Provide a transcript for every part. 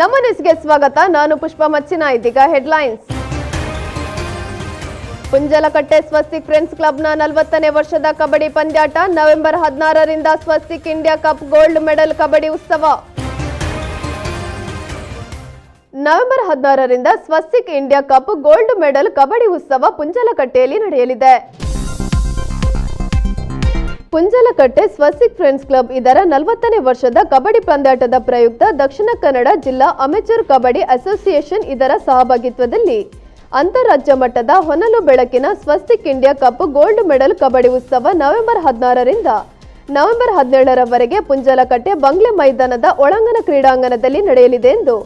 ನಮ್ಮ ನ್ಯೂಸ್ಗೆ ಸ್ವಾಗತ. ನಾನು ಪುಷ್ಪ ಮಚ್ಚಿನ, ಇದೀಗ ಹೆಡ್ಲೈನ್ಸ್. ಪುಂಜಲಕಟ್ಟೆ ಸ್ವಸ್ತಿಕ್ ಫ್ರೆಂಡ್ಸ್ ಕ್ಲಬ್ನ ನಲವತ್ತನೇ ವರ್ಷದ ಕಬಡ್ಡಿ ಪಂದ್ಯಾಟ ನವೆಂಬರ್ ಹದಿನಾರರಿಂದ Swastik India cup gold medal kabaddi ಉತ್ಸವ. ನವೆಂಬರ್ ಹದಿನಾರರಿಂದ Swastik India cup gold medal kabaddi ಉತ್ಸವ ಪುಂಜಲಕಟ್ಟೆಯಲ್ಲಿ ನಡೆಯಲಿದೆ. ಪುಂಜಲಕಟ್ಟೆ ಸ್ವಸ್ತಿಕ್ ಫ್ರೆಂಡ್ಸ್ ಕ್ಲಬ್ ಇದರ ನಲವತ್ತನೇ ವರ್ಷದ ಕಬಡ್ಡಿ ಪಂದ್ಯಾಟದ ಪ್ರಯುಕ್ತ ದಕ್ಷಿಣ ಕನ್ನಡ ಜಿಲ್ಲಾ ಅಮೆಚೂರ್ ಕಬಡ್ಡಿ ಅಸೋಸಿಯೇಷನ್ ಇದರ ಸಹಭಾಗಿತ್ವದಲ್ಲಿ ಅಂತಾರಾಜ್ಯ ಮಟ್ಟದ ಹೊನಲು ಬೆಳಕಿನ Swastik India cup gold medal kabaddi ಉತ್ಸವ ನವೆಂಬರ್ ಹದಿನಾರರಿಂದ. ನವೆಂಬರ್ ಹದಿನೇಳರವರೆಗೆ ಪುಂಜಲಕಟ್ಟೆ ಬಂಗ್ಲೆ ಮೈದಾನದ ಒಳಾಂಗಣ ಕ್ರೀಡಾಂಗಣದಲ್ಲಿ ನಡೆಯಲಿದೆ ಎಂದು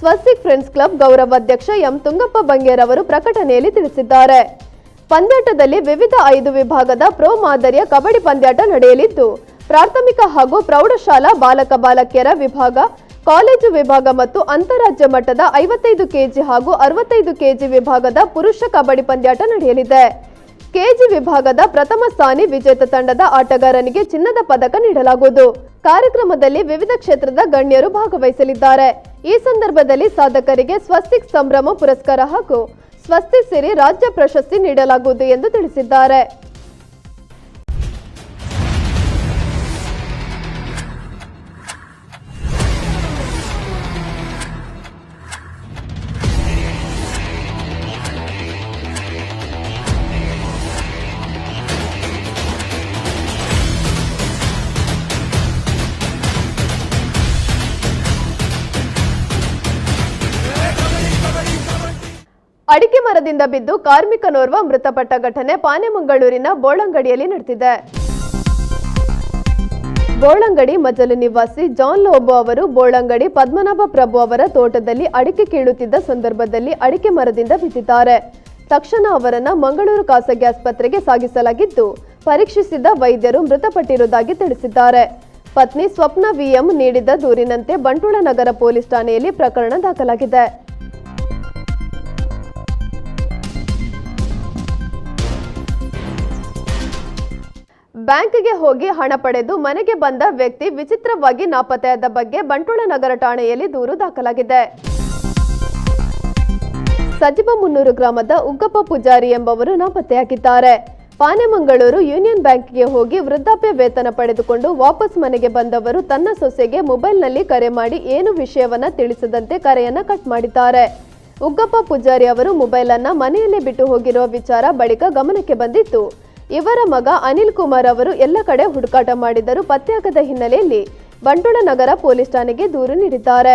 ಸ್ವಸ್ತಿಕ್ ಫ್ರೆಂಡ್ಸ್ ಕ್ಲಬ್ ಗೌರವಾಧ್ಯಕ್ಷ ಎಂ ತುಂಗಪ್ಪ ಬಂಗೇರವರು ಪ್ರಕಟಣೆಯಲ್ಲಿ ತಿಳಿಸಿದ್ದಾರೆ. ಪಂದ್ಯಾಟದಲ್ಲಿ ವಿವಿಧ ಐದು ವಿಭಾಗದ ಪ್ರೋ ಮಾದರಿಯ ಕಬಡ್ಡಿ ಪಂದ್ಯಾಟ ನಡೆಯಲಿದ್ದು, ಪ್ರಾಥಮಿಕ ಹಾಗೂ ಪ್ರೌಢಶಾಲಾ ಬಾಲಕ ಬಾಲಕಿಯರ ವಿಭಾಗ, ಕಾಲೇಜು ವಿಭಾಗ ಮತ್ತು ಅಂತಾರಾಜ್ಯ ಮಟ್ಟದ ಐವತ್ತೈದು ಕೆಜಿ ಹಾಗೂ ಅರವತ್ತೈದು ಕೆಜಿ ವಿಭಾಗದ ಪುರುಷ ಕಬಡ್ಡಿ ಪಂದ್ಯಾಟ ನಡೆಯಲಿದೆ. ಕೆಜಿ ವಿಭಾಗದ ಪ್ರಥಮ ಸ್ಥಾನಿ ವಿಜೇತ ತಂಡದ ಆಟಗಾರನಿಗೆ ಚಿನ್ನದ ಪದಕ ನೀಡಲಾಗುವುದು. ಕಾರ್ಯಕ್ರಮದಲ್ಲಿ ವಿವಿಧ ಕ್ಷೇತ್ರದ ಗಣ್ಯರು ಭಾಗವಹಿಸಲಿದ್ದಾರೆ. ಈ ಸಂದರ್ಭದಲ್ಲಿ ಸಾಧಕರಿಗೆ ಸ್ವಸ್ತಿಕ್ ಸಂಭ್ರಮ ಪುರಸ್ಕಾರ ಹಾಗೂ ಸ್ವಸ್ತಿಕ್ ಸೇರಿ ರಾಜ್ಯ ಪ್ರಶಸ್ತಿ ನೀಡಲಾಗುವುದು ಎಂದು ತಿಳಿಸಿದ್ದಾರೆ. ಅಡಿಕೆ ಮರದಿಂದ ಬಿದ್ದು ಕಾರ್ಮಿಕನೋರ್ವ ಮೃತಪಟ್ಟ ಘಟನೆ ಪಾನೆಮಂಗಳೂರಿನ ಬೋಳಂಗಡಿಯಲ್ಲಿ ನಡೆದಿದೆ. ಬೋಳಂಗಡಿ ಮಜಲು ನಿವಾಸಿ ಜಾನ್ ಲೋಬೋ ಅವರು ಬೋಳಂಗಡಿ ಪದ್ಮನಾಭ ಪ್ರಭು ಅವರ ತೋಟದಲ್ಲಿ ಅಡಿಕೆ ಕೀಳುತ್ತಿದ್ದ ಸಂದರ್ಭದಲ್ಲಿ ಅಡಿಕೆ ಮರದಿಂದ ಬಿದ್ದಿದ್ದಾರೆ. ತಕ್ಷಣ ಅವರನ್ನ ಮಂಗಳೂರು ಖಾಸಗಿ ಆಸ್ಪತ್ರೆಗೆ ಸಾಗಿಸಲಾಗಿದ್ದು, ಪರೀಕ್ಷಿಸಿದ ವೈದ್ಯರು ಮೃತಪಟ್ಟಿರುವುದಾಗಿ ತಿಳಿಸಿದ್ದಾರೆ. ಪತ್ನಿ ಸ್ವಪ್ನ ವಿಎಂ ನೀಡಿದ ದೂರಿನಂತೆ ಬಂಟುಳ ನಗರ ಪೊಲೀಸ್ ಠಾಣೆಯಲ್ಲಿ ಪ್ರಕರಣ ದಾಖಲಾಗಿದೆ. ಬ್ಯಾಂಕ್ಗೆ ಹೋಗಿ ಹಣ ಪಡೆದು ಮನೆಗೆ ಬಂದ ವ್ಯಕ್ತಿ ವಿಚಿತ್ರವಾಗಿ ನಾಪತ್ತೆಯಾದ ಬಗ್ಗೆ ಬಂಟ್ವಾಳ ನಗರ ಠಾಣೆಯಲ್ಲಿ ದೂರು ದಾಖಲಾಗಿದೆ. ಸಜಿಬ ಮುನ್ನೂರು ಗ್ರಾಮದ ಉಗ್ಗಪ್ಪ ಪೂಜಾರಿ ಎಂಬವರು ನಾಪತ್ತೆಯಾಗಿದ್ದಾರೆ. ಪಾನೆಮಂಗಳೂರು ಯೂನಿಯನ್ ಬ್ಯಾಂಕ್ಗೆ ಹೋಗಿ ವೃದ್ಧಾಪ್ಯ ವೇತನ ಪಡೆದುಕೊಂಡು ವಾಪಸ್ ಮನೆಗೆ ಬಂದವರು ತನ್ನ ಸೊಸೆಗೆ ಮೊಬೈಲ್ನಲ್ಲಿ ಕರೆ ಮಾಡಿ ಏನು ವಿಷಯವನ್ನ ತಿಳಿಸದಂತೆ ಕರೆಯನ್ನ ಕಟ್ ಮಾಡಿದ್ದಾರೆ. ಉಗ್ಗಪ್ಪ ಪೂಜಾರಿ ಅವರು ಮೊಬೈಲ್ ಅನ್ನ ಮನೆಯಲ್ಲೇ ಬಿಟ್ಟು ಹೋಗಿರುವ ವಿಚಾರ ಬಳಿಕ ಗಮನಕ್ಕೆ ಬಂದಿತ್ತು. ಇವರ ಮಗ ಅನಿಲ್ ಕುಮಾರ್ ಅವರು ಎಲ್ಲ ಕಡೆ ಹುಡುಕಾಟ ಮಾಡಿದರೂ ಪತ್ತೆಯಾಗದ ಹಿನ್ನೆಲೆಯಲ್ಲಿ ಬಂಟುಳ ನಗರ ಪೊಲೀಸ್ ಠಾಣೆಗೆ ದೂರು ನೀಡಿದ್ದಾರೆ.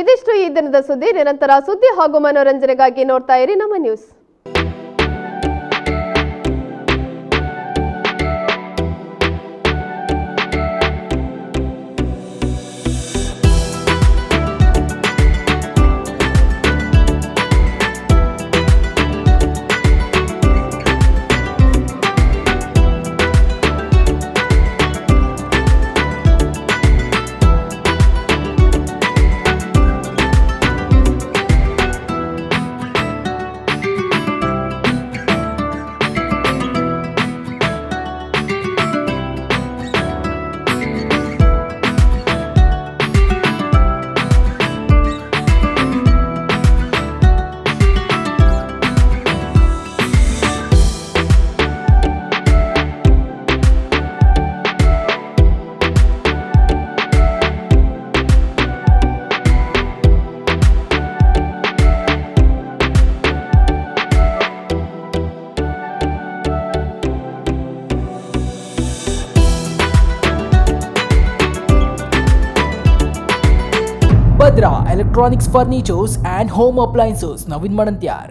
ಇದಿಷ್ಟು ಈ ದಿನದ ಸುದ್ದಿ. ನಿರಂತರ ಸುದ್ದಿ ಹಾಗೂ ಮನೋರಂಜನೆಗಾಗಿ ನೋಡ್ತಾ ಇರಿ ನಮ್ಮ news. Vadodara electronics furnitures and home appliances Naveen મળંત્યાર